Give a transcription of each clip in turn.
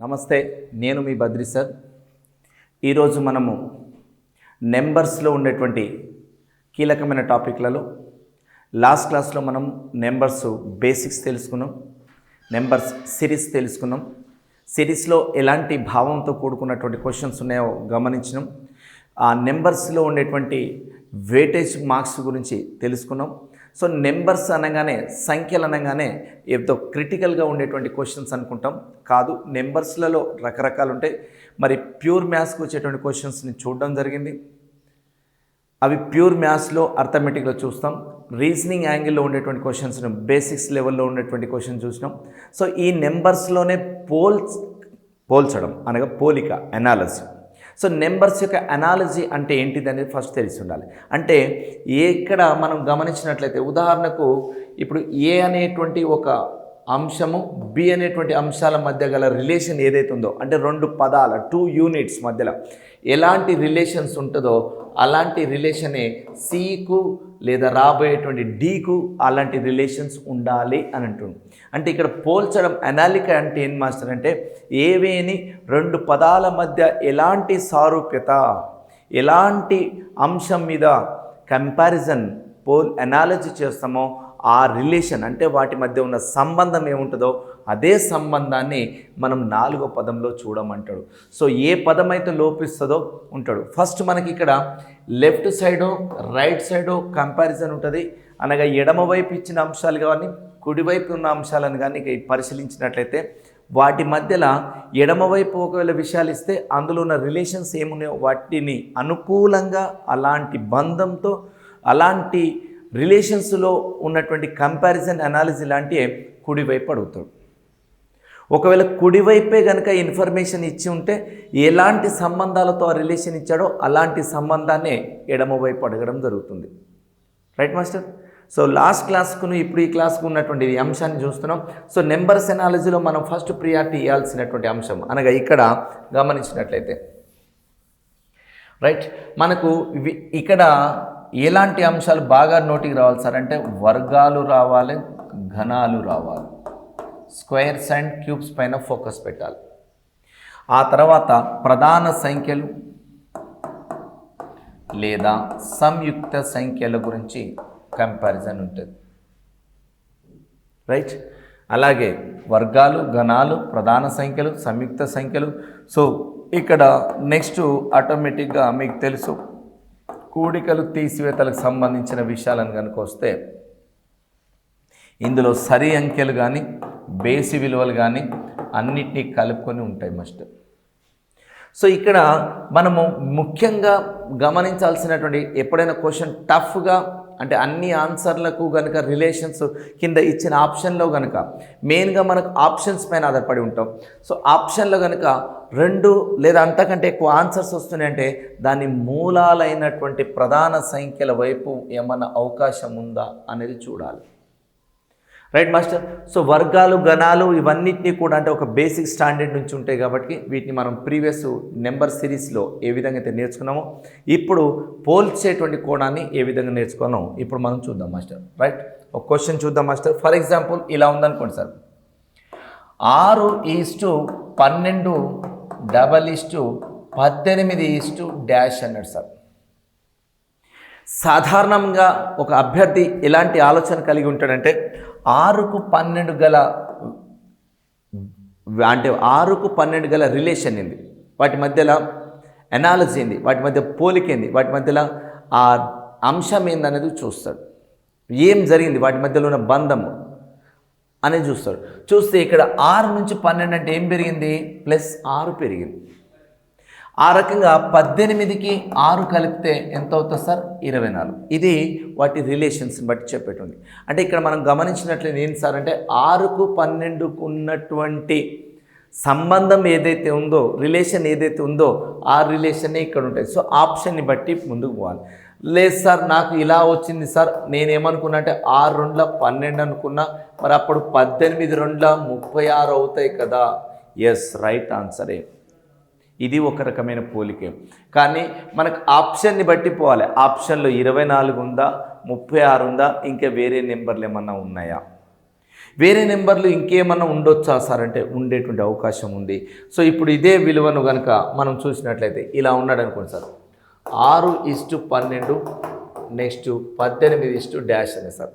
నమస్తే నేను మీ బద్రి సార్. ఈరోజు మనము నెంబర్స్లో ఉండేటువంటి కీలకమైన టాపిక్లలో లాస్ట్ క్లాస్లో మనం నెంబర్స్ బేసిక్స్ తెలుసుకున్నాం నెంబర్స్ సిరీస్ తెలుసుకున్నాం. సిరీస్లో ఎలాంటి భావంతో కూడుకున్నటువంటి క్వశ్చన్స్ ఉన్నాయో గమనించినాం. ఆ నెంబర్స్లో ఉండేటువంటి వేటేజ్ మార్క్స్ గురించి తెలుసుకున్నాం. సో నెంబర్స్ అనగానే సంఖ్యలు అనగానే ఏదో క్రిటికల్గా ఉండేటువంటి క్వశ్చన్స్ అనుకుంటాం. కాదు నెంబర్స్లలో రకరకాలు ఉంటాయి. మరి ప్యూర్ మ్యాథ్స్కి వచ్చేటువంటి క్వశ్చన్స్ని చూడడం జరిగింది. అవి ప్యూర్ మ్యాథ్స్లో అర్థమెటిక్లో చూస్తాం. రీజనింగ్ యాంగిల్లో ఉండేటువంటి క్వశ్చన్స్ను బేసిక్స్ లెవెల్లో ఉండేటువంటి క్వశ్చన్ చూసినాం. సో ఈ నెంబర్స్లోనే పోల్స్ పోల్చడం అనగా పోలిక అనాలసిస్. సో నెంబర్స్ యొక్క అనాలజీ అంటే ఏంటిది అనేది ఫస్ట్ తెలిసి ఉండాలి. అంటే ఇక్కడ మనం గమనించినట్లయితే ఉదాహరణకు ఇప్పుడు ఏ అనేటువంటి ఒక అంశము బి అనేటువంటి అంశాల మధ్య గల రిలేషన్ ఏదైతే ఉందో అంటే రెండు పదాల టూ యూనిట్స్ మధ్యలో ఎలాంటి రిలేషన్స్ ఉంటుందో అలాంటి రిలేషనే సికు లేదా రాబోయేటువంటి డీకు అలాంటి రిలేషన్స్ ఉండాలి అని అంటుంది అంటే ఇక్కడ పోల్చడం అనాలిక అంటే ఏం మాస్టర్ అంటే ఏవేని రెండు పదాల మధ్య ఎలాంటి సారూప్యత ఎలాంటి అంశం మీద కంపారిజన్ పోల్ అనాలజీ చేస్తామో ఆ రిలేషన్ అంటే వాటి మధ్య ఉన్న సంబంధం ఏముంటుందో అదే సంబంధాన్ని మనం నాలుగో పదంలో చూడమంటాడు. సో ఏ పదం అయితే లోపిస్తుందో ఉంటాడు. ఫస్ట్ మనకి ఇక్కడ లెఫ్ట్ సైడు రైట్ సైడో కంపారిజన్ ఉంటుంది. అనగా ఎడమవైపు ఇచ్చిన అంశాలు కానీ కుడివైపు ఉన్న అంశాలను కానీ ఇక పరిశీలించినట్లయితే వాటి మధ్యలో ఎడమవైపు ఒకవేళ విషయాలు ఇస్తే అందులో ఉన్న రిలేషన్స్ ఏమున్నాయో వాటిని అనుకూలంగా అలాంటి బంధంతో అలాంటి రిలేషన్స్లో ఉన్నటువంటి కంపారిజన్ అనాలిసిస్ లాంటివి కుడివైపు అడుగుతాడు. ఒకవేళ కుడివైపే కనుక ఇన్ఫర్మేషన్ ఇచ్చి ఉంటే ఎలాంటి సంబంధాలతో ఆ రిలేషన్ ఇచ్చాడో అలాంటి సంబంధాన్ని ఎడమవైపు అడగడం జరుగుతుంది. Right master? సో లాస్ట్ క్లాస్కును ఇప్పుడు ఈ క్లాస్కు ఉన్నటువంటి అంశాన్ని చూస్తున్నాం. సో నెంబర్స్ ఎనాలజీలో మనం ఫస్ట్ ప్రియారిటీ ఇవ్వాల్సినటువంటి అంశం. అనగా ఇక్కడ గమనించినట్లయితే. రైట్ మనకు ఇవి ఇక్కడ ఎలాంటి అంశాలు బాగా నోటికి రావాలి సార్? అంటే వర్గాలు రావాలి ఘనాలు రావాలి. స్క్వేర్స్ అండ్ క్యూబ్స్ పైన ఫోకస్ పెట్టాలి. ఆ తర్వాత ప్రధాన సంఖ్యలు లేదా సంయుక్త సంఖ్యల గురించి కంపారిజన్ ఉంటుంది. రైట్ అలాగే వర్గాలు గణాలు ప్రధాన సంఖ్యలు సంయుక్త సంఖ్యలు. సో ఇక్కడ నెక్స్ట్ ఆటోమేటిక్గా మీకు తెలుసు. కూడికలు తీసివేతలకు సంబంధించిన విషయాలను కనుక వస్తే ఇందులో సరి అంకెలు కానీ బేసి విలువలు కానీ అన్నిటినీ కలుపుకొని ఉంటాయి మస్ట్ సో ఇక్కడ మనము ముఖ్యంగా గమనించాల్సినటువంటి ఎప్పుడైనా క్వశ్చన్ టఫ్గా అంటే అన్ని ఆన్సర్లకు కనుక రిలేషన్స్ కింద ఇచ్చిన ఆప్షన్లో కనుక మెయిన్గా మనకు ఆప్షన్స్ పైన ఆధారపడి ఉంటాం. సో ఆప్షన్లో కనుక రెండు లేదా అంతకంటే ఎక్కువ ఆన్సర్స్ వస్తున్నాయంటే దాని మూలాలైనటువంటి ప్రధాన సంఖ్యల వైపు ఏమన్నా అవకాశం ఉందా అనేది చూడాలి. రైట్ మాస్టర్ సో వర్గాలు గణాలు ఇవన్నిటినీ కూడా అంటే ఒక బేసిక్ స్టాండర్డ్ నుంచి ఉంటాయి కాబట్టి వీటిని మనం ప్రీవియస్ నెంబర్ సిరీస్లో ఏ విధంగా అయితే నేర్చుకున్నామో ఇప్పుడు పోల్చేటువంటి కోణాన్ని ఏ విధంగా నేర్చుకున్నామో ఇప్పుడు మనం చూద్దాం మాస్టర్ రైట్ ఒక క్వశ్చన్ చూద్దాం మాస్టర్ ఫర్ ఎగ్జాంపుల్ ఇలా ఉందనుకోండి సార్ ఆరు ఈస్టు పన్నెండు డబల్ ఈస్టు పద్దెనిమిది ఈస్టు డాష్ అన్నాడు సార్ సాధారణంగా ఒక అభ్యర్థి ఎలాంటి ఆలోచన కలిగి ఉంటాడంటే ఆరుకు పన్నెండు గల అంటే ఆరుకు పన్నెండు గల రిలేషన్ ఏంది? వాటి మధ్యలో ఎనాలజీ ఏంది? వాటి మధ్య పోలిక ఏంది? వాటి మధ్యలో ఆ అంశం ఏందనేది చూస్తాడు. ఏం జరిగింది? వాటి మధ్యలో ఉన్న బంధము అనేది చూస్తాడు. చూస్తే ఇక్కడ ఆరు నుంచి పన్నెండు అంటే ఏం పెరిగింది? ప్లస్ ఆరు పెరిగింది. ఆ రకంగా పద్దెనిమిదికి ఆరు కలిపితే ఎంత అవుతుంది సార్? ఇరవై నాలుగు. ఇది వాటి రిలేషన్స్ని బట్టి చెప్పేటువంటి అంటే ఇక్కడ మనం గమనించినట్లయితే ఏంటి సార్ అంటే ఆరుకు పన్నెండుకు ఉన్నటువంటి సంబంధం ఏదైతే ఉందో రిలేషన్ ఏదైతే ఉందో ఆ రిలేషనే ఇక్కడ ఉంటాయి. సో ఆప్షన్ని బట్టి ముందుకు పోవాలి. లేదు సార్ నాకు ఇలా వచ్చింది సార్ నేనేమనుకున్నా అంటే ఆరు రెండుల పన్నెండు అనుకున్నా మరి అప్పుడు పద్దెనిమిది రెండుల ముప్పై ఆరు అవుతాయి కదా? ఎస్ రైట్ ఆన్సరే ఇది ఒక రకమైన పోలికే. కానీ మనకు ఆప్షన్ని బట్టి పోవాలి. ఆప్షన్లో ఇరవై నాలుగు ఉందా ముప్పై ఆరు ఉందా ఇంకా వేరే నెంబర్లు ఏమన్నా ఉన్నాయా? వేరే నెంబర్లు ఇంకేమన్నా ఉండొచ్చా సార్? అంటే ఉండేటువంటి అవకాశం ఉంది. సో ఇప్పుడు ఇదే విలువను కనుక మనం చూసినట్లయితే ఇలా ఉన్నాడు అనుకోండి సార్. ఆరు ఇస్టు పన్నెండు నెక్స్ట్ పద్దెనిమిది ఇస్టు డాష్ అనే సార్.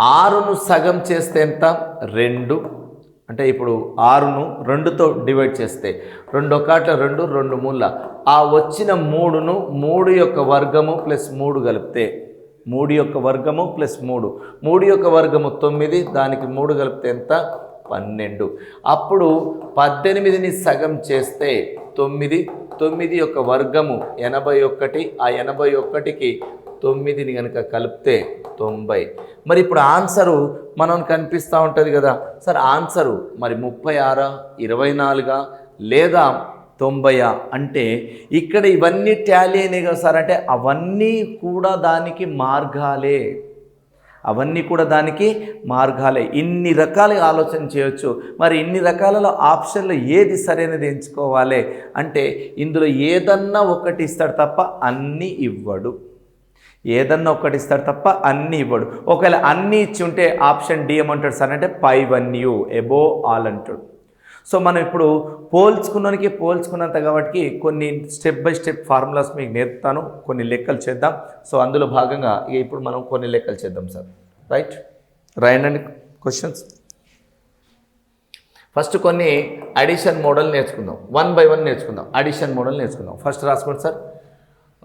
ఆరును సగం చేస్తే ఎంత? రెండు. అంటే ఇప్పుడు ఆరును రెండుతో డివైడ్ చేస్తే రెండు ఒకట్ల రెండు రెండు మూల ఆ వచ్చిన మూడును మూడు యొక్క వర్గము ప్లస్ మూడు కలిపితే మూడు యొక్క వర్గము ప్లస్ మూడు. మూడు యొక్క వర్గము తొమ్మిది దానికి మూడు కలిపితే ఎంత? పన్నెండు. అప్పుడు పద్దెనిమిదిని సగం చేస్తే తొమ్మిది. తొమ్మిది యొక్క వర్గము ఎనభై ఒకటి ఆ ఎనభై ఒకటికి తొమ్మిదిని కనుక కలిపితే తొంభై. మరి ఇప్పుడు ఆన్సరు మనం కనిపిస్తూ ఉంటుంది కదా. సార్ ఆన్సరు మరి ముప్పై ఆరా ఇరవై నాలుగా లేదా తొంభైయా? అంటే ఇక్కడ ఇవన్నీ ట్యాలీ అయినాయి కదా సార్. అంటే అవన్నీ కూడా దానికి మార్గాలే. అవన్నీ కూడా దానికి మార్గాలే. ఇన్ని రకాలుగా ఆలోచన చేయొచ్చు. మరి ఇన్ని రకాలలో ఆప్షన్లు ఏది సరైనది ఎంచుకోవాలి? అంటే ఇందులో ఏదన్నా ఒకటి ఇస్తాడు తప్ప అన్నీ ఇవ్వడు. ఏదన్నా ఒకటి ఇస్తాడు తప్ప అన్నీ ఇవ్వడు. ఒకవేళ అన్నీ ఇచ్చి ఉంటే ఆప్షన్ డి ఏమంటాడు సార్ అంటే పై వన్ యూ ఎబో ఆల్ అంటాడు. సో మనం ఇప్పుడు పోల్చుకున్నానికి పోల్చుకున్నంత కాబట్టి కొన్ని స్టెప్ బై స్టెప్ ఫార్ములాస్ మీకు నేర్పుతాను కొన్ని లెక్కలు చేద్దాం. సో అందులో భాగంగా ఇప్పుడు మనం కొన్ని లెక్కలు చేద్దాం సార్. రైట్? రాయండి క్వశ్చన్స్. ఫస్ట్ కొన్ని అడిషన్ మోడల్ నేర్చుకుందాం. వన్ బై వన్ నేర్చుకుందాం. అడిషన్ మోడల్ నేర్చుకుందాం. ఫస్ట్ రాసుకోండి సార్.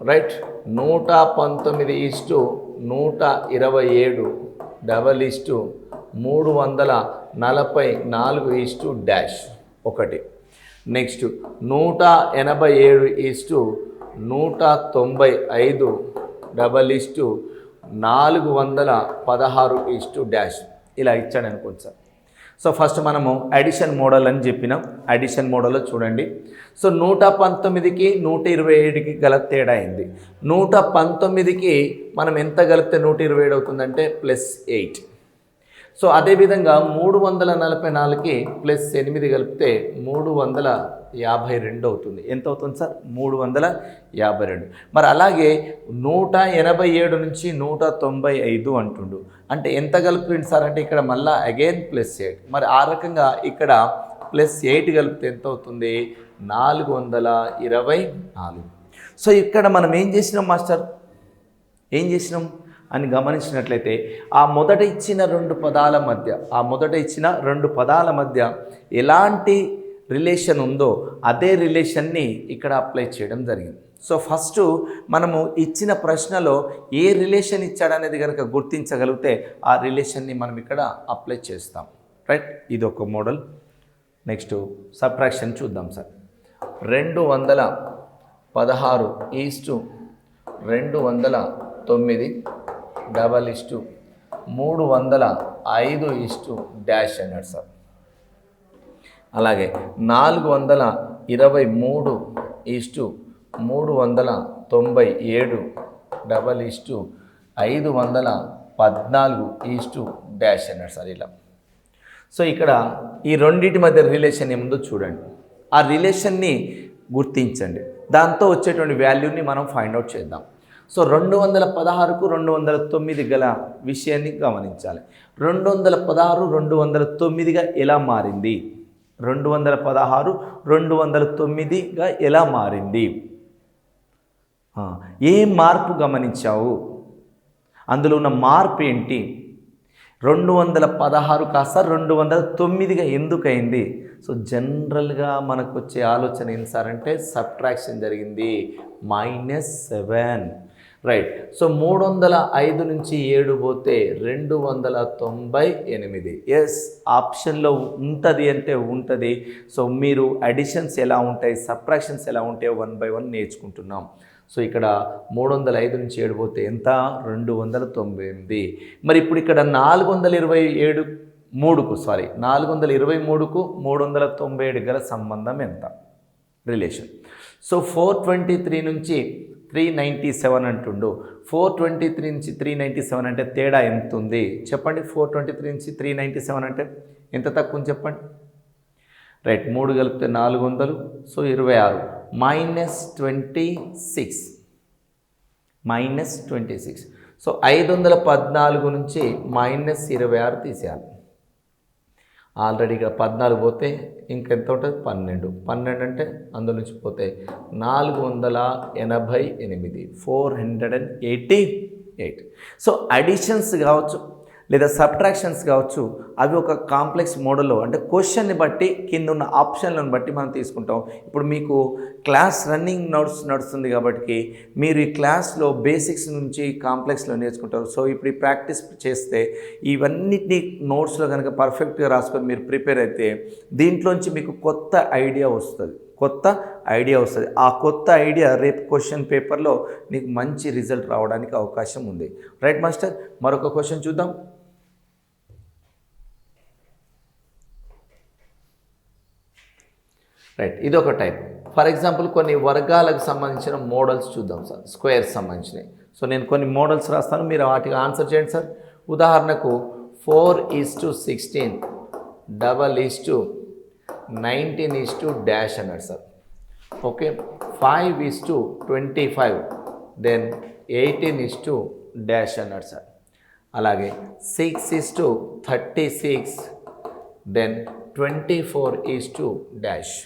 రైట్? నూట పంతొమ్మిది ఇస్టు నూట ఇరవై ఏడు డబల్ ఇస్టు మూడు వందల నలభై నాలుగు ఇస్టు డాష్ ఒకటి. నెక్స్ట్ నూట ఎనభై ఏడు ఇస్టు నూట తొంభై ఐదు డబల్ ఇస్టు నాలుగు వందల పదహారు ఇస్టు డాష్. ఇలా ఇచ్చాడు అనుకోండి సార్. సో ఫస్ట్ మనము అడిషన్ మోడల్ అని చెప్పినాం. అడిషన్ మోడల్లో చూడండి. సో నూట పంతొమ్మిదికి నూట ఇరవై ఏడుకి గల తేడా అయింది నూట పంతొమ్మిదికి మనం ఎంత కలిపితే నూట ఇరవై ఏడు అవుతుందంటే ప్లస్ ఎయిట్. సో అదేవిధంగా మూడు వందల నలభై నాలుగుకి ప్లస్ ఎనిమిది కలిపితే మూడు వందల యాభై రెండు అవుతుంది. ఎంత అవుతుంది సార్? మూడు వందల యాభై రెండు. మరి అలాగే నూట ఎనభై ఏడు నుంచి నూట తొంభై ఐదు అంటుండు. అంటే ఎంత కలిపింది సార్? అంటే ఇక్కడ మళ్ళీ అగైన్ ప్లస్ ఎయిట్. మరి ఆ రకంగా ఇక్కడ ప్లస్ ఎయిట్ కలిపితే ఎంత అవుతుంది? నాలుగు వందల ఇరవై నాలుగు. సో ఇక్కడ మనం ఏం చేసినాం మాస్టర్? ఏం చేసినాం? అని గమనించినట్లయితే ఆ మొదట ఇచ్చిన రెండు పదాల మధ్య ఆ మొదట ఇచ్చిన రెండు పదాల మధ్య ఎలాంటి రిలేషన్ ఉందో అదే రిలేషన్ని ఇక్కడ అప్లై చేయడం జరిగింది. సో ఫస్ట్ మనము ఇచ్చిన ప్రశ్నలో ఏ రిలేషన్ ఇచ్చాడనేది కనుక గుర్తించగలిగితే ఆ రిలేషన్ని మనం ఇక్కడ అప్లై చేస్తాం. రైట్? ఇది ఒక మోడల్. నెక్స్ట్ సబ్ట్రాక్షన్ చూద్దాం సార్. రెండు వందల పదహారు ఈస్టు రెండు వందల తొమ్మిది డబల్ ఇస్టు మూడు వందల ఐదు ఇస్టు డాష్ అన్నాడు సార్. అలాగే నాలుగు వందల ఇరవై మూడు ఈస్టు మూడు వందల తొంభై ఏడు డబల్ ఇస్టు ఐదు వందల పద్నాలుగు ఈస్టు డాష్ అన్నాడు సార్ ఇలా. సో ఇక్కడ ఈ రెండింటి మధ్య రిలేషన్ ఏముందో చూడండి. ఆ రిలేషన్ని గుర్తించండి. దాంతో వచ్చేటువంటి వాల్యూని మనం ఫైండ్ అవుట్ చేద్దాం. సో రెండు వందల పదహారుకు రెండు వందల తొమ్మిది గల విషయాన్ని గమనించాలి. రెండు వందల పదహారు రెండు వందల తొమ్మిదిగా ఎలా మారింది? రెండు వందల పదహారు రెండు వందల తొమ్మిదిగా ఎలా మారింది? ఏ మార్పు గమనించావు? అందులో ఉన్న మార్పు ఏంటి? రెండు వందల పదహారు కాస్త రెండు వందల తొమ్మిదిగా ఎందుకైంది? సో జనరల్గా మనకు వచ్చే ఆలోచన ఏంటి సార్ అంటే సబ్ట్రాక్షన్ జరిగింది. Minus seven. రైట్. సో మూడు వందల ఐదు నుంచి ఏడు పోతే రెండు వందల తొంభై ఎనిమిది. ఎస్ ఆప్షన్లో ఉంటుంది అంటే ఉంటుంది. సో మీరు అడిషన్స్ ఎలా ఉంటాయి సబ్ట్రాక్షన్స్ ఎలా ఉంటాయో వన్ బై వన్ నేర్చుకుంటున్నాం. సో ఇక్కడ మూడు వందల ఐదు నుంచి ఏడు పోతే ఎంత? రెండు వందల తొంభై ఎనిమిది మరి ఇప్పుడు ఇక్కడ నాలుగు వందల ఇరవై ఏడు మూడుకు సారీ నాలుగు వందల ఇరవై మూడుకు మూడు వందల తొంభై ఏడు గల సంబంధం ఎంత? Relation. So four twenty three నుంచి త్రీ నైంటీ సెవెన్ అంటుండు. ఫోర్ ట్వంటీ త్రీ నుంచి త్రీ నైంటీ సెవెన్ అంటే తేడా ఎంత ఉంది చెప్పండి ఫోర్ ట్వంటీ త్రీ నుంచి త్రీ నైంటీ సెవెన్ అంటే ఎంత తక్కువ చెప్పండి? రైట్ మూడు కలిపితే నాలుగు వందలు సో ఇరవై ఆరు. Minus twenty six. Minus twenty six. So ఐదు వందల పద్నాలుగు నుంచి మైనస్ ఇరవై ఆరు తీసేయాలి. ఆల్రెడీ ఇక్కడ పద్నాలుగు పోతే ఇంకెంత ఉంటుంది? పన్నెండు. పన్నెండు అంటే అందులో నుంచి పోతే నాలుగు వందల ఎనభై ఎనిమిది. Four hundred and eighty eight. So additions కావచ్చు. లేదా సబ్ట్రాక్షన్స్ కావచ్చు అవి ఒక కాంప్లెక్స్ మోడల్లో అంటే క్వశ్చన్ని బట్టి కింద ఉన్న ఆప్షన్లను బట్టి మనం తీసుకుంటాం. ఇప్పుడు మీకు క్లాస్ రన్నింగ్ నోట్స్ నడుస్తుంది కాబట్టి మీరు ఈ క్లాస్లో బేసిక్స్ నుంచి కాంప్లెక్స్లో నేర్చుకుంటారు. సో ఇప్పుడు ఈ ప్రాక్టీస్ చేస్తే ఇవన్నిటిని నోట్స్లో కనుక పర్ఫెక్ట్గా రాసుకొని మీరు ప్రిపేర్ అయితే దీంట్లోంచి మీకు కొత్త ఐడియా వస్తుంది. కొత్త ఐడియా వస్తుంది. ఆ కొత్త ఐడియా రేపు క్వశ్చన్ పేపర్లో నీకు మంచి రిజల్ట్ రావడానికి అవకాశం ఉంది. రైట్ మాస్టర్ మరొక క్వశ్చన్ చూద్దాం. రైట్ ఇది ఒక టైప్ ఫర్ ఎగ్జాంపుల్ కొన్ని వర్గాలకు సంబంధించిన మోడల్స్ చూద్దాం సార్ స్క్వేర్స్ సంబంధించినవి. సో నేను కొన్ని మోడల్స్ రాస్తాను. మీరు వాటికి ఆన్సర్ చేయండి సార్ ఉదాహరణకు four is to sixteen double is to nineteen is to dash అన్నాడు sir okay five is to twenty five then eighteen is to dash అన్నాడు సార్ అలాగే six is to thirty six then twenty four is to dash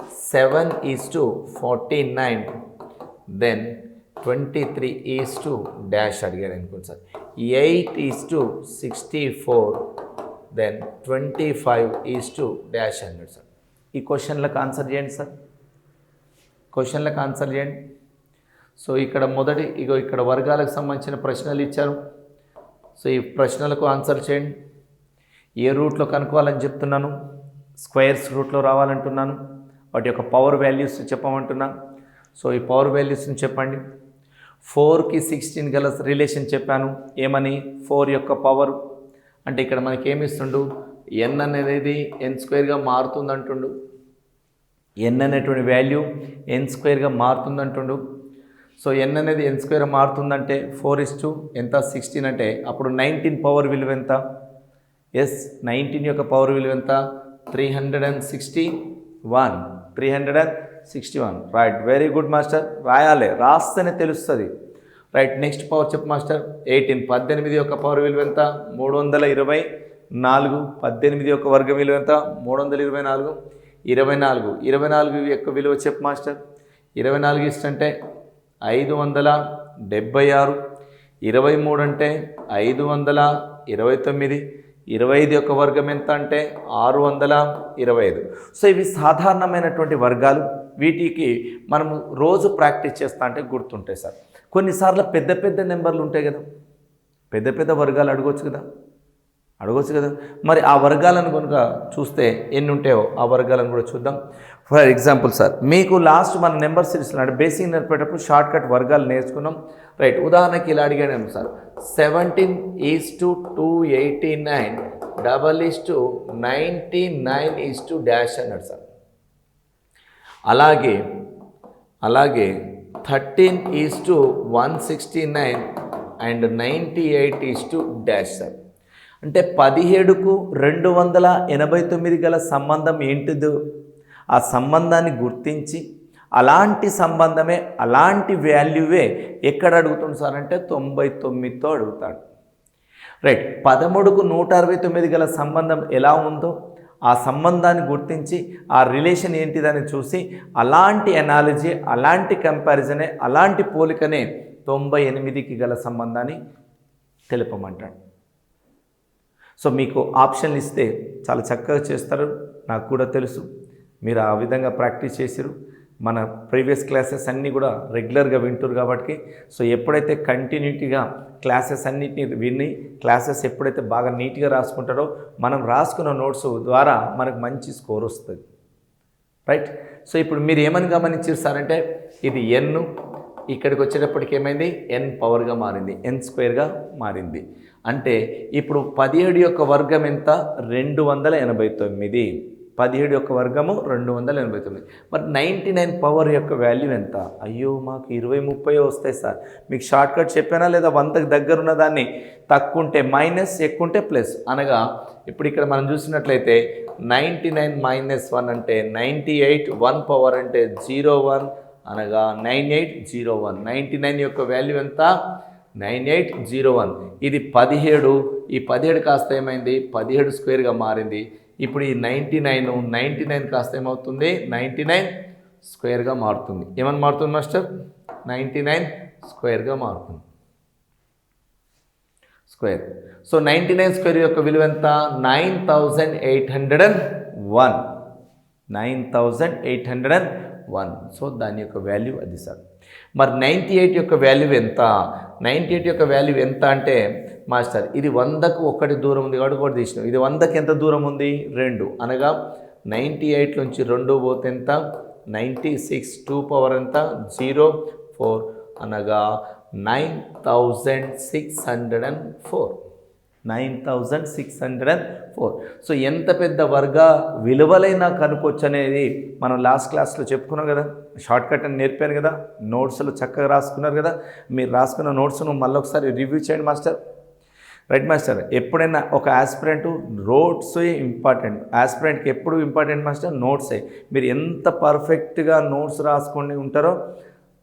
seven is to forty nine then twenty three is to dash అడిగాడు అనుకోండి sir. Eight is to sixty four then twenty five is to dash అన్నాడు sir. ఈ క్వశ్చన్లకు answer చేయండి sir. క్వశ్చన్లకు answer చేయండి. So ఇక్కడ మొదటి ఇగో ఇక్కడ వర్గాలకు సంబంధించిన ప్రశ్నలు ఇచ్చారు. సో ఈ ప్రశ్నలకు ఆన్సర్ చేయండి. ఏ రూట్లో కనుక్కోవాలని చెప్తున్నాను? స్క్వేర్స్ రూట్లో రావాలంటున్నాను. వాటి యొక్క పవర్ వాల్యూస్ చెప్పమంటున్నా. సో ఈ పవర్ వాల్యూస్ని చెప్పండి. ఫోర్కి సిక్స్టీన్ గల రిలేషన్ చెప్పాను. ఏమని? ఫోర్ యొక్క పవర్ అంటే ఇక్కడ మనకి ఏమి ఇస్తుండు? ఎన్ అనేది ఎన్ స్క్వేర్గా మారుతుంది అంటుండు ఎన్ అనేటువంటి వాల్యూ ఎన్ స్క్వేర్గా మారుతుంది అంటుండు సో ఎన్ అనేది ఎన్ స్క్వేర్ మారుతుందంటే ఫోర్ ఇస్ టూ ఎంత? సిక్స్టీన్ అంటే అప్పుడు నైన్టీన్ పవర్ విలువ ఎంత? ఎస్ నైన్టీన్ యొక్క పవర్ విలువ ఎంత? Three hundred and sixty one three hundred and sixty one right very good master రాయాలి రాస్తేనే తెలుస్తుంది. రైట్ నెక్స్ట్ పవర్ చెప్పు మాస్టర్ ఎయిటీన్ పద్దెనిమిది యొక్క పవర్ విలువ ఎంత? మూడు వందల ఇరవై నాలుగు. పద్దెనిమిది యొక్క వర్గ విలువ ఎంత? మూడు వందల ఇరవై నాలుగు. ఇరవై నాలుగు. ఇరవై నాలుగు యొక్క విలువ చెప్పు మాస్టర్ ఇరవై నాలుగు ఇష్టంటే ఐదు వందల డెబ్బై ఆరు. ఇరవై మూడు అంటే ఐదు వందల ఇరవై తొమ్మిది. ఇరవై ఐదు యొక్క వర్గం ఎంత అంటే ఆరు వందల ఇరవై ఐదు. సో ఇవి సాధారణమైనటువంటి వర్గాలు. వీటికి మనము రోజు ప్రాక్టీస్ చేస్తా అంటే గుర్తుంటాయి సార్. కొన్నిసార్లు పెద్ద పెద్ద నెంబర్లు ఉంటాయి కదా. పెద్ద పెద్ద వర్గాలు అడగవచ్చు కదా. అడగవచ్చు కదా. మరి ఆ వర్గాలను కనుక చూస్తే ఎన్ని ఉంటాయో ఆ వర్గాలను కూడా చూద్దాం. ఫర్ ఎగ్జాంపుల్ సార్ మీకు లాస్ట్ మన నెంబర్ సిరీస్లో అంటే బేసిక్ నేర్పేటప్పుడు షార్ట్ కట్ వర్గాలు నేర్చుకున్నాం. రైట్ ఉదాహరణకి ఇలా అడిగాను sir. Seventeen is to two eighty nine double is to ninety nine is to dash అన్నాడు సార్. అలాగే అలాగే thirteen is to one sixty nine and ninety eight is to dash sir. అంటే పదిహేడుకు రెండు వందల ఎనభై తొమ్మిది గల సంబంధం ఏంటిదో ఆ సంబంధాన్ని గుర్తించి అలాంటి సంబంధమే అలాంటి వాల్యూవే ఎక్కడ అడుగుతుంది సార్ అంటే తొంభై తొమ్మిదితో అడుగుతాడు. రైట్ పదమూడుకు నూట అరవై తొమ్మిది గల సంబంధం ఎలా ఉందో ఆ సంబంధాన్ని గుర్తించి ఆ రిలేషన్ ఏంటిదని చూసి అలాంటి ఎనాలజీ అలాంటి కంపారిజనే అలాంటి పోలికనే తొంభై ఎనిమిదికి గల సంబంధాన్ని తెలుపమంటాడు. సో మీకు ఆప్షన్లు ఇస్తే చాలా చక్కగా చేస్తారు నాకు కూడా తెలుసు. మీరు ఆ విధంగా ప్రాక్టీస్ చేసిరు మన ప్రీవియస్ క్లాసెస్ అన్నీ కూడా రెగ్యులర్గా వింటారు కాబట్టి సో ఎప్పుడైతే కంటిన్యూటీగా క్లాసెస్ అన్నిటిని విని క్లాసెస్ ఎప్పుడైతే బాగా నీట్గా రాసుకుంటారో మనం రాసుకున్న నోట్స్ ద్వారా మనకు మంచి స్కోర్ వస్తుంది. రైట్ సో ఇప్పుడు మీరు ఏమని గమనించారు సార్ అంటే ఇది ఎన్ ఇక్కడికి వచ్చేటప్పటికి ఏమైంది? ఎన్ పవర్గా మారింది ఎన్ స్క్వేర్గా మారింది. అంటే ఇప్పుడు పదిహేడు యొక్క వర్గం ఎంత? రెండు వందల ఎనభై తొమ్మిది. పదిహేడు యొక్క వర్గము రెండు వందల ఎనభై తొమ్మిది. మరి నైంటీ నైన్ పవర్ యొక్క వాల్యూ ఎంత? అయ్యో మాకు ఇరవై ముప్పై వస్తాయి సార్. మీకు షార్ట్ కట్ చెప్పానా లేదా వందకు దగ్గర ఉన్న దాన్ని? తక్కువ ఉంటే మైనస్ ఎక్కువ ఉంటే ప్లస్. అనగా ఇప్పుడు ఇక్కడ మనం చూసినట్లయితే నైంటీ నైన్ మైనస్ వన్ అంటే నైంటీ ఎయిట్ వన్ పవర్ అంటే జీరో వన్. అనగా nine eight zero one. Ninety nine యొక్క వాల్యూ ఎంత? Nine eight zero one. ఇది పదిహేడు. ఈ పదిహేడు కాస్త ఏమైంది? పదిహేడు స్క్వేర్గా మారింది. ఇప్పుడు ఈ నైంటీ నైన్ నైంటీ నైన్ కాస్త ఏమవుతుంది? నైంటీ నైన్ స్క్వేర్గా మారుతుంది. ఏమని మారుతుంది మాస్టర్? నైంటీ నైన్ స్క్వేర్గా మారుతుంది. Square. So ninety nine square యొక్క విలువ ఎంత? Nine thousand eight hundred and one. Nine thousand eight hundred and one. So దాని యొక్క వాల్యూ అది సార్. మరి నైంటీ ఎయిట్ యొక్క వాల్యూ ఎంత? నైంటీ ఎయిట్ యొక్క వాల్యూ ఎంత అంటే మాస్టర్ ఇది వందకు ఒకటి దూరం ఉంది కాబట్టి ఒకటి తీసినాం. ఇది వందకి ఎంత దూరం ఉంది? రెండు. అనగా నైంటీ ఎయిట్ నుంచి రెండు పోతే ఎంత? నైంటీ సిక్స్ టూ పవర్ ఎంత? Zero four. అనగా nine thousand six hundred and four. Nine thousand six hundred and four. So ఎంత పెద్ద వర్గ విలువలైనా కనుకోవచ్చు అనేది మనం లాస్ట్ క్లాస్లో చెప్పుకున్నాం కదా. షార్ట్ కట్ అని నేర్పాను కదా. నోట్స్లో చక్కగా రాసుకున్నారు కదా. మీరు రాసుకున్న నోట్స్ను మళ్ళీ ఒకసారి రివ్యూ చేయండి మాస్టర్. రైట్ మాస్టర్ ఎప్పుడైనా ఒక ఆస్పిరెంట్ నోట్స్ ఇంపార్టెంట్. ఆస్పిరెంట్కి ఎప్పుడు ఇంపార్టెంట్ మాస్టర్? నోట్సే. మీరు ఎంత పర్ఫెక్ట్గా నోట్స్ రాసుకొని ఉంటారో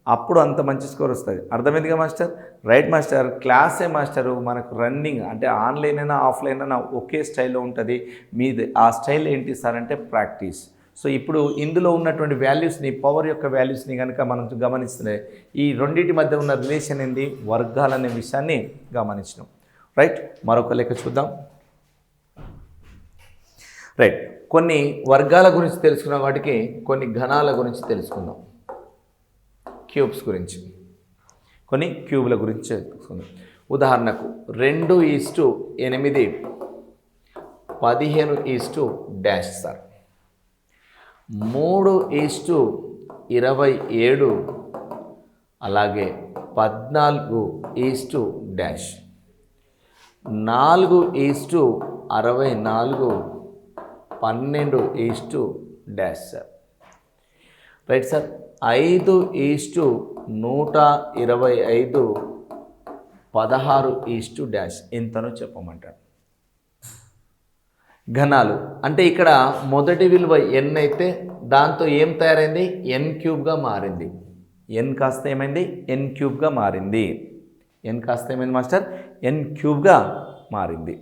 అప్పుడు అంత మంచి స్కోర్ వస్తుంది. అర్థమైందిగా మాస్టర్? రైట్ మాస్టర్ క్లాసే మాస్టరు మనకు రన్నింగ్ అంటే ఆన్లైన్ అయినా ఆఫ్లైన్ అయినా ఒకే స్టైల్లో ఉంటుంది. మీది ఆ స్టైల్ ఏంటి సార్ అంటే ప్రాక్టీస్. సో ఇప్పుడు ఇందులో ఉన్నటువంటి వాల్యూస్ని పవర్ యొక్క వాల్యూస్ని కనుక మనం గమనిస్తే ఈ రెండింటి మధ్య ఉన్న రిలేషన్ ఏంది? వర్గాలనే విషయాన్ని గమనించినాం. రైట్ మరొక లెక్క చూద్దాం. రైట్ కొన్ని వర్గాల గురించి తెలుసుకున్న వాటికి కొన్ని ఘనాల గురించి తెలుసుకుందాం. క్యూబ్స్ గురించి. కొన్ని క్యూబ్ల గురించి చెప్పుకుందాం. ఉదాహరణకు రెండు ఈస్టు ఎనిమిది పదిహేను ఈస్టు డాష్ సార్. మూడు ఈస్టు ఇరవై ఏడు అలాగే పద్నాలుగు ఈస్టు డాష్. నాలుగు ఈస్టు అరవై నాలుగు పన్నెండు is to dash sir. Right sir ఐదు ఈస్టు నూట ఇరవై ఐదు పదహారు ఈస్టు డాష్ ఎంతనో చెప్పమంటాడు. ఘనాలు. అంటే ఇక్కడ మొదటి విలువ ఎన్ అయితే దాంతో ఏం తయారైంది? ఎన్ క్యూబ్గా మారింది. ఎన్ కాస్త ఏమైంది? ఎన్ క్యూబ్గా మారింది. ఎన్ కాస్త ఏమైంది మాస్టర్? ఎన్ క్యూబ్గా మారింది.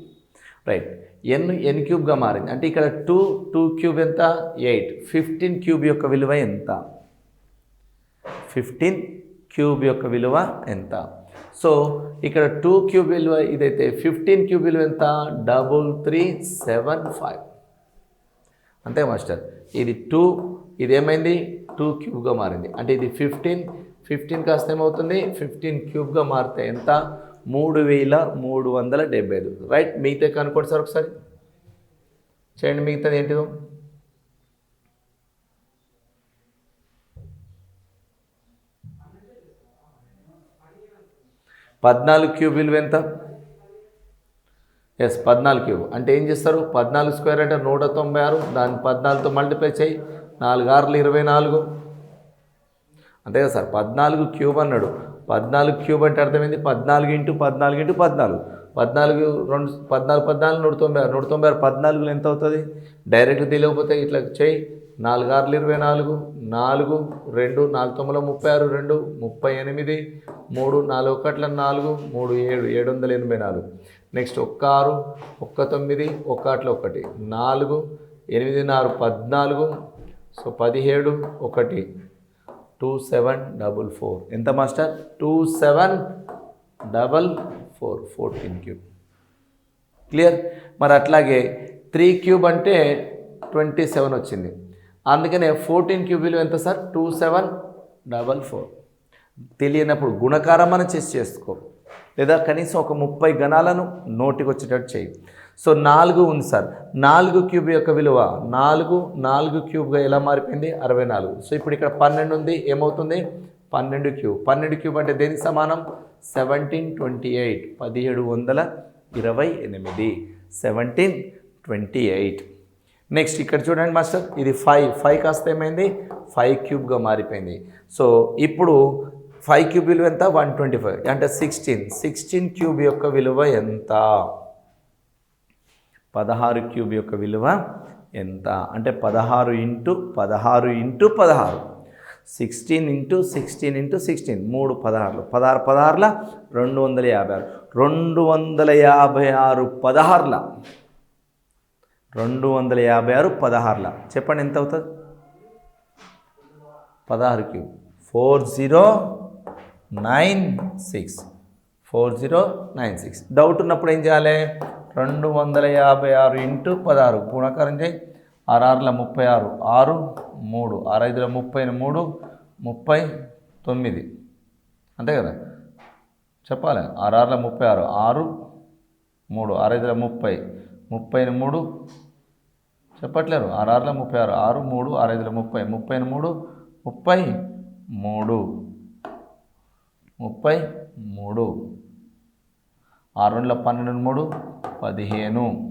రైట్. ఎన్ ఎన్ క్యూబ్గా మారింది. అంటే ఇక్కడ టూ టూ క్యూబ్ ఎంత? ఎయిట్. ఫిఫ్టీన్ క్యూబ్ యొక్క విలువ ఎంత? ఫిఫ్టీన్ క్యూబ్ యొక్క విలువ ఎంత? సో ఇక్కడ టూ క్యూబ్ విలువ ఇదైతే ఫిఫ్టీన్ క్యూబ్ విలువ ఎంత? Double three seven five. అంతే మాస్టర్. ఇది టూ ఇది ఏమైంది? టూ క్యూబ్గా మారింది. అంటే ఇది ఫిఫ్టీన్ ఫిఫ్టీన్ కాస్త ఏమవుతుంది? ఫిఫ్టీన్ క్యూబ్గా మారితే ఎంత? మూడు వేల మూడు వందల డెబ్బై ఐదు. రైట్ మిగతా కనుక్కోండి సార్ ఒకసారి. చేయండి మిగతాది ఏంటిదో. పద్నాలుగు క్యూబ్ విలువ ఎంత? ఎస్ పద్నాలుగు క్యూబ్ అంటే ఏం చేస్తారు? పద్నాలుగు స్క్వేర్ అంటే నూట తొంభై ఆరు దాన్ని పద్నాలుగుతో మల్టిప్లై చేయి. నాలుగు ఆరులు ఇరవై నాలుగు. అంతే కదా సార్? పద్నాలుగు క్యూబ్ అన్నాడు. పద్నాలుగు క్యూబ్ అంటే అర్థమైంది పద్నాలుగు ఇంటూ పద్నాలుగు ఇంటూ పద్నాలుగు. పద్నాలుగు రెండు పద్నాలుగు పద్నాలుగు నూట తొంభై ఆరు. నూట తొంభై ఆరు పద్నాలుగులో ఎంత అవుతుంది? డైరెక్ట్ తెలియకపోతే ఇట్లా చేయి. నాలుగు ఆరులు ఇరవై నాలుగు నాలుగు రెండు నాలుగు తొమ్మిది ముప్పై ఆరు రెండు ముప్పై ఎనిమిది మూడు నాలుగు ఒకట్ల నాలుగు మూడు ఏడు ఏడు వందల ఎనభై నాలుగు. నెక్స్ట్ ఒక్క ఆరు ఒక్క తొమ్మిది ఒకట్ల ఒకటి. నాలుగు ఎనిమిది నాలుగు పద్నాలుగు సో పదిహేడు ఒకటి. Two seven double four. ఎంత master? Two seven double four. Fourteen cube. Clear? మరి అట్లాగే త్రీ క్యూబ్ అంటే ట్వంటీ సెవెన్ వచ్చింది. అందుకనే ఫోర్టీన్ క్యూబ్ విలువ ఎంత sir? Two seven double four తెలియనప్పుడు గుణకారం మనం చేసి చేసుకో. లేదా కనీసం ఒక ముప్పై గణాలను నోటికి వచ్చేటట్టు చేయి. సో నాలుగు ఉంది సార్. నాలుగు క్యూబ్ యొక్క విలువ నాలుగు నాలుగు క్యూబ్గా ఎలా మారిపోయింది? అరవై నాలుగు. సో ఇప్పుడు ఇక్కడ పన్నెండు ఉంది. ఏమవుతుంది? పన్నెండు క్యూబ్. పన్నెండు క్యూబ్ అంటే దేనికి సమానం? సెవెంటీన్ ట్వంటీ ఎయిట్ పదిహేడు వందల ఇరవై ఎనిమిది. సెవెంటీన్ ట్వంటీ ఎయిట్ నెక్స్ట్ ఇక్కడ చూడండి మాస్టర్ ఇది ఫైవ్ ఫైవ్ కాస్త ఏమైంది? ఫైవ్ క్యూబ్గా మారిపోయింది. సో ఇప్పుడు ఫైవ్ క్యూబ్ విలువ ఎంత? వన్ ట్వంటీ ఫైవ్ అంటే సిక్స్టీన్ సిక్స్టీన్ క్యూబ్ యొక్క విలువ ఎంత? పదహారు క్యూబ్ యొక్క విలువ ఎంత? అంటే పదహారు ఇంటూ పదహారు ఇంటూ పదహారు. Sixteen into sixteen into sixteen మూడు పదహారులు. పదహారు పదహారుల రెండు వందల యాభై ఆరు. రెండు వందల యాభై ఆరు పదహారుల. రెండు వందల యాభై ఆరు పదహారుల. చెప్పండి ఎంత అవుతుంది? పదహారు cube. Four zero nine six. Four zero nine six. Doubt ఉన్నప్పుడు ఏం చేయాలి? రెండు వందల యాభై ఆరు ఇంటూ పదహారు. గుణకారం చేయి. ఆరారుల ముప్పై ఆరు. ఆరు మూడు. ఆరైదుల ముప్పై మూడు ముప్పై తొమ్మిది. అంతే కదా? చెప్పాలి. ఆరారుల ముప్పై ఆరు. ఆరు మూడు. ఆరైదుల ముప్పై ముప్పై మూడు చెప్పట్లేరు. ఆరారుల ముప్పై ఆరు ఆరు మూడు ఆరైదుల ముప్పై. ముప్పై మూడు ముప్పై మూడు. ముప్పై మూడు. ఆరు రెండుల పన్నెండు మూడు పదిహేను.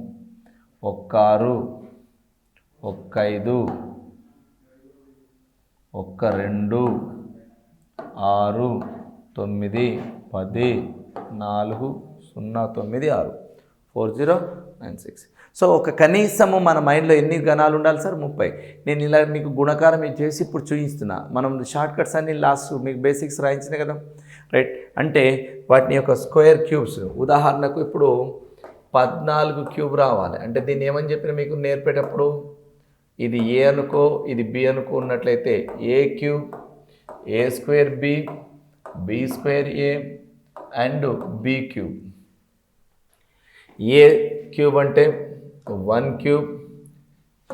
ఒక్క ఆరు ఒక్క ఐదు ఒక్క రెండు ఆరు తొమ్మిది పది నాలుగు సున్నా తొమ్మిది ఆరు. Four zero nine six. So ఒక కనీసము మన మైండ్లో ఎన్ని గణాలు ఉండాలి సార్? ముప్పై. నేను ఇలా మీకు గుణకారం చేసి ఇప్పుడు చూపిస్తున్నా మనం షార్ట్ కట్స్ అన్ని లాస్ట్ మీకు బేసిక్స్ రాయించిన కదా? రైట్. అంటే వాటిని యొక్క స్క్వేర్ క్యూబ్స్. ఉదాహరణకు ఇప్పుడు పద్నాలుగు క్యూబ్ రావాలి. అంటే దీన్ని ఏమని చెప్పిన మీకు నేర్పేటప్పుడు? ఇది ఏ అనుకో ఇది బి అనుకో ఉన్నట్లయితే A cube? A square B? B square A? And B cube. A cube అంటే one cube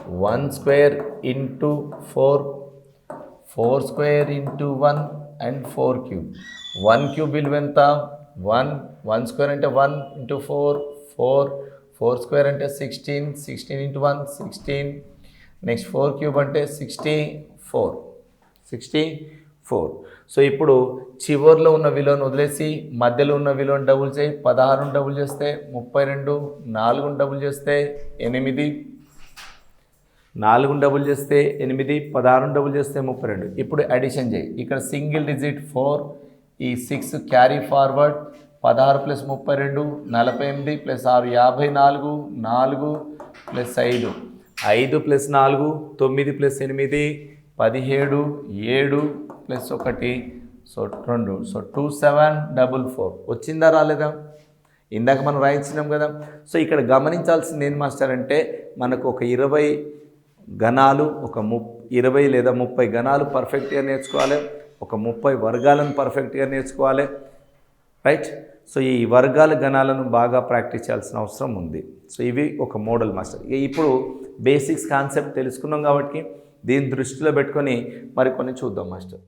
one square into four four square into one and four cube. One cube విలువ ఎంత? వన్. వన్ స్క్వేర్ అంటే one into four four. Four square అంటే sixteen sixteen into one sixteen. Next four cube అంటే sixty four. Sixty four. So ఇప్పుడు చివర్లో ఉన్న విలువను వదిలేసి మధ్యలో ఉన్న విలువను డబుల్ చేయి పదహారును డబుల్ చేస్తే ముప్పై రెండు నాలుగును డబుల్ చేస్తే ఎనిమిది నాలుగును డబుల్ చేస్తే ఎనిమిది పదహారును డబుల్ చేస్తే ముప్పై రెండు ఇప్పుడు అడిషన్ చేయి. ఇక్కడ సింగిల్ డిజిట్ ఫోర్ ఈ సిక్స్ క్యారీ ఫార్వర్డ్ పదహారు ప్లస్ ముప్పై రెండు నలభై ఎనిమిది ప్లస్ ఆరు యాభై నాలుగు నాలుగు ప్లస్ ఐదు. ఐదు ప్లస్ నాలుగు తొమ్మిది ప్లస్ ఎనిమిది పదిహేడు ఏడు ప్లస్ ఒకటి సో రెండు so two seven double four. వచ్చిందా రాలేదా? ఇందాక మనం రాయించినాం కదా. సో ఇక్కడ గమనించాల్సింది ఏం మాస్టర్ అంటే మనకు ఒక ఇరవై గణాలు ఒక ము ఇరవై లేదా ముప్పై గణాలు పర్ఫెక్ట్గా నేర్చుకోవాలి. ఒక ముప్పై వర్గాలను పర్ఫెక్ట్గా నేర్చుకోవాలి. రైట్ సో ఈ వర్గాల గణాలను బాగా ప్రాక్టీస్ చేయాల్సిన అవసరం ఉంది. సో ఇవి ఒక మోడల్ మాస్టర్. ఇప్పుడు బేసిక్స్ కాన్సెప్ట్ తెలుసుకున్నాం కాబట్టి దీన్ని దృష్టిలో పెట్టుకొని మరి కొన్ని చూద్దాం మాస్టర్.